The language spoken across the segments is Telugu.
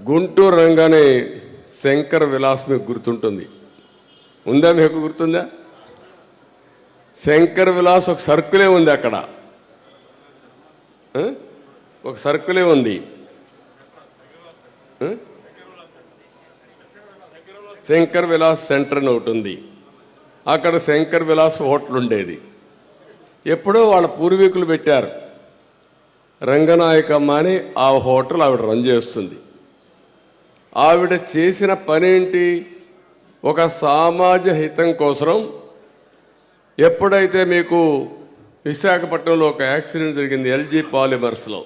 గుంటూరు రంగానే శంకర్ విలాస్ మీకు గుర్తుంటుంది. ఉందా మీకు గుర్తుందా? శంకర్ విలాస్ ఒక సర్కులే ఉంది అక్కడ. ఒక సర్కులే ఉంది. శంకర్ విలాస్ సెంటర్ అని ఒకటి ఉంది. అక్కడ శంకర్ విలాస్ హోటల్ ఉండేది. ఎప్పుడో వాళ్ళ పూర్వీకులు పెట్టారు. రంగనాయకమ్మ అని ఆ హోటల్ ఆవిడ రన్ చేస్తుంది. ఆవిడ చేసిన పనేంటి? ఒక సామాజ హితం కోసం ఎప్పుడైతే మీకు విశాఖపట్నంలో ఒక యాక్సిడెంట్ జరిగింది ఎల్జీ పాలిమర్స్లో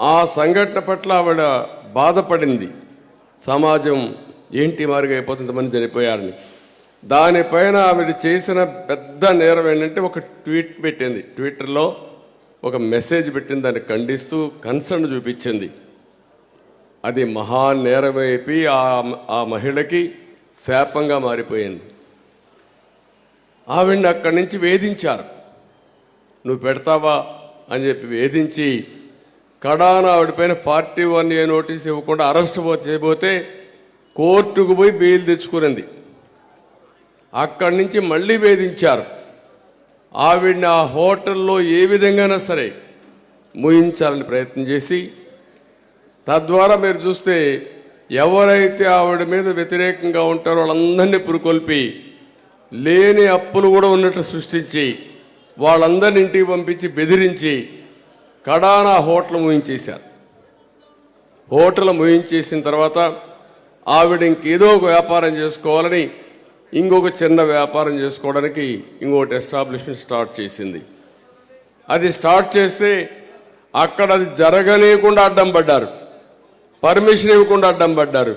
ఆ సంఘటన పట్ల ఆవిడ బాధపడింది. సమాజం ఏంటి మారుగా అయిపోతుంది మంది చనిపోయారని. దానిపైన ఆవిడ చేసిన పెద్ద నేరం ఏంటంటే ఒక ట్వీట్ పెట్టింది. ట్విట్టర్లో ఒక మెసేజ్ పెట్టింది దాన్ని ఖండిస్తూ కన్సర్న్ చూపించింది. అది మహా నేరమైపి ఆ ఆ మహిళకి శాపంగా మారిపోయింది. ఆవిడ్ని అక్కడి నుంచి వేధించారు. నువ్వు పెడతావా? అని చెప్పి వేధించి కడాన ఆవిడపైన ఫార్టీ వన్ ఏ నోటీస్ ఇవ్వకుండా అరెస్ట్ చేయబోతే కోర్టుకు పోయి బెయిల్ తెచ్చుకునింది. అక్కడి నుంచి మళ్ళీ వేధించారు. ఆవిడ్ని ఆ హోటల్లో ఏ విధంగానైనా సరే ముయించాలని ప్రయత్నం చేసి తద్వారా మీరు చూస్తే ఎవరైతే ఆవిడ మీద వ్యతిరేకంగా ఉంటారో వాళ్ళందరినీ పురుకొల్పి లేని అప్పులు కూడా ఉన్నట్టు సృష్టించి వాళ్ళందరిని ఇంటికి పంపించి బెదిరించి కడానా హోటల్ ముయించేశారు. హోటల్ ముయించేసిన తర్వాత ఆవిడ ఇంకేదో ఒక వ్యాపారం చేసుకోవాలని ఇంకొక చిన్న వ్యాపారం చేసుకోవడానికి ఇంకొకటి ఎస్టాబ్లిష్మెంట్ స్టార్ట్ చేసింది. అది స్టార్ట్ చేస్తే అక్కడ అది జరగలేకుండా అడ్డం పడ్డారు. పర్మిషన్ ఇవ్వకుండా అడ్డం పడ్డారు.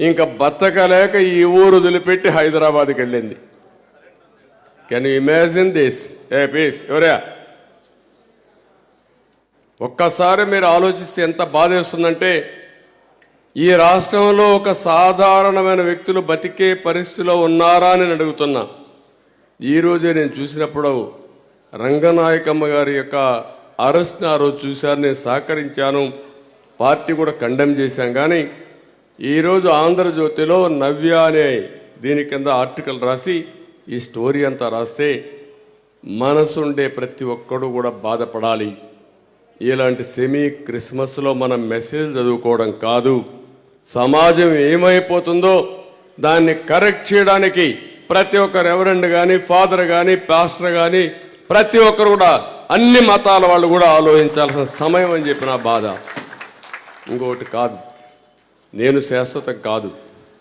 ఇంకా బతకలేక ఈ ఊరు వదిలిపెట్టి హైదరాబాద్కి వెళ్ళింది. Can you imagine this a please ఎవరా? ఒక్కసారి మీరు ఆలోచిస్తే ఎంత బాధేస్తుందంటే ఈ రాష్ట్రంలో ఒక సాధారణమైన వ్యక్తులు బతికే పరిస్థితిలో ఉన్నారా అని అడుగుతున్నా. ఈరోజే నేను చూసినప్పుడు రంగనాయకమ్మ గారి యొక్క అరెస్ట్ని ఆ రోజు చూశాను నేను సహకరించాను. పార్టీ కూడా కండెమ్ చేశాం. కానీ ఈరోజు ఆంధ్రజ్యోతిలో నవ్య అనే దీని కింద ఆర్టికల్ రాసి ఈ స్టోరీ అంతా రాస్తే మనసుండే ప్రతి ఒక్కడు కూడా బాధపడాలి. ఇలాంటి సెమీ క్రిస్మస్లో మనం మెసేజ్ చదువుకోవడం కాదు. సమాజం ఏమైపోతుందో దాన్ని కరెక్ట్ చేయడానికి ప్రతి ఒక్క రెవరెండ్ కానీ ఫాదర్ కానీ పాస్టర్ కానీ ప్రతి ఒక్కరు కూడా అన్ని మతాల వాళ్ళు కూడా ఆలోచించాల్సిన సమయం అని చెప్పిన బాధ. ఇంకొకటి కాదు. నేను శాశ్వతం కాదు.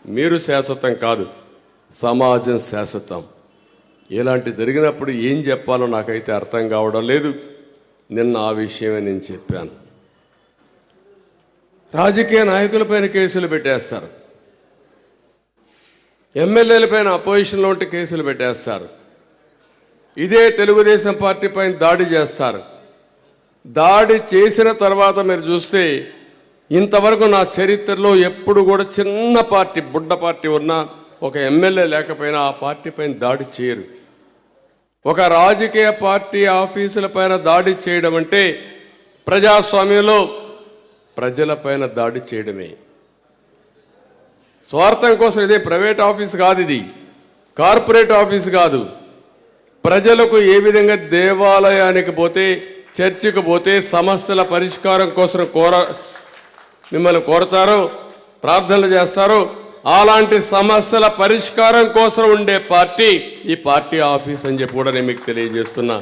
మీరు శాశ్వతం కాదు. సమాజం శాశ్వతం. ఇలాంటి జరిగినప్పుడు ఏం చెప్పాలో నాకైతే అర్థం కావడం లేదు. నిన్న ఆ విషయమే నేను చెప్పాను. రాజకీయ నాయకులపైన కేసులు పెట్టేస్తారు. ఎమ్మెల్యేలపైన అపోజిషన్లో ఉంటే కేసులు పెట్టేస్తారు. ఇదే తెలుగుదేశం పార్టీ పైన దాడి చేస్తారు. దాడి చేసిన తర్వాత మీరు చూస్తే ఇంతవరకు నా చరిత్రలో ఎప్పుడు కూడా చిన్న పార్టీ బుడ్డ పార్టీ ఉన్నా ఒక ఎమ్మెల్యే లేకపోయినా ఆ పార్టీ పైన దాడి చేయరు. ఒక రాజకీయ పార్టీ ఆఫీసుల పైన దాడి చేయడం అంటే ప్రజాస్వామ్యంలో ప్రజలపైన దాడి చేయడమే. స్వార్థం కోసం ఇదే ప్రైవేట్ ఆఫీస్ కాదు ఇది. కార్పొరేట్ ఆఫీస్ కాదు. ప్రజలకు ఏ విధంగా దేవాలయానికి పోతే చర్చికి పోతే సమస్యల పరిష్కారం కోసం కోర మిమ్మల్ని కోరతారో ప్రార్థనలు చేస్తారో. అలాంటి సమస్యల పరిష్కారం కోసం ఉండే పార్టీ ఈ పార్టీ ఆఫీస్ అని చెప్పి కూడా నేను మీకు తెలియజేస్తున్నా.